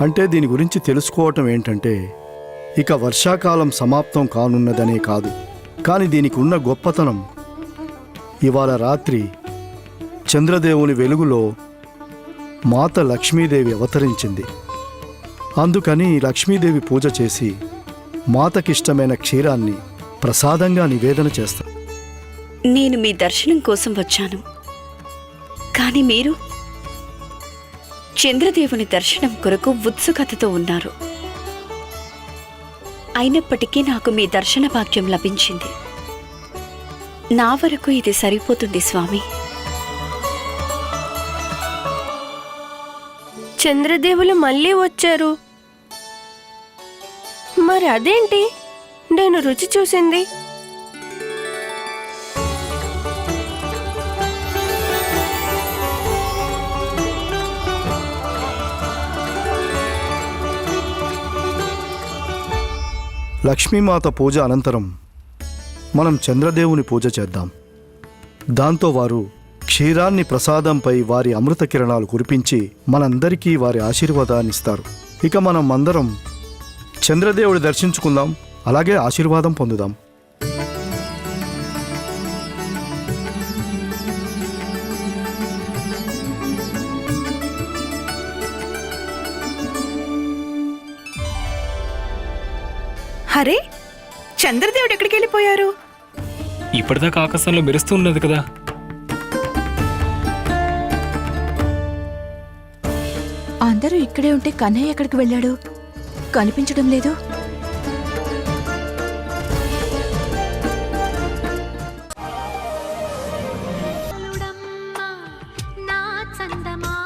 అంటే దీని గురించి తెలుసుకోవటం ఏంటంటే ఇక వర్షాకాలం సమాప్తం కానున్నదనే కాదు. కానీ దీనికి ఉన్న గొప్పతనం ఇవాళ రాత్రి చంద్రదేవుని వెలుగులో మాత లక్ష్మీదేవి అవతరించింది. అందుకని లక్ష్మీదేవి పూజ చేసి మాతకిష్టమైన క్షీరాన్ని ప్రసాదంగా నివేదన చేస్తా నేను మీ దర్శనం కోసం వచ్చాను. కానీ మీరు? చంద్రదేవుని దర్శనం కొరకు ఉత్సుకతతో ఉన్నారు. అయినప్పటికీ నాకు మీ దర్శన భాగ్యం లభించింది. నా వరకు ఇది సరిపోతుంది స్వామి. చంద్రదేవులు మళ్ళీ వచ్చారు. మరి అదేంటి నేను రుచి చూసింది. లక్ష్మీమాత పూజ అనంతరం మనం చంద్రదేవుని పూజ చేద్దాం. దాంతో వారు క్షీరాన్ని ప్రసాదంపై వారి అమృత కిరణాలు కురిపించి మనందరికీ వారి ఆశీర్వాదాన్ని ఇస్తారు. ఇక మనం అందరం చంద్రదేవుడి దర్శించుకుందాం అలాగే ఆశీర్వాదం పొందుదాం. హరే చంద్రదేవుడు ఎక్కడికి వెళ్ళిపోయారు? ఇప్పటిదాకా ఆకాశంలో మెరుస్తూ ఉన్నది కదా. అందరూ ఇక్కడే ఉంటే కన్నయ్య ఎక్కడికి వెళ్ళాడు? కనిపించడం లేదు.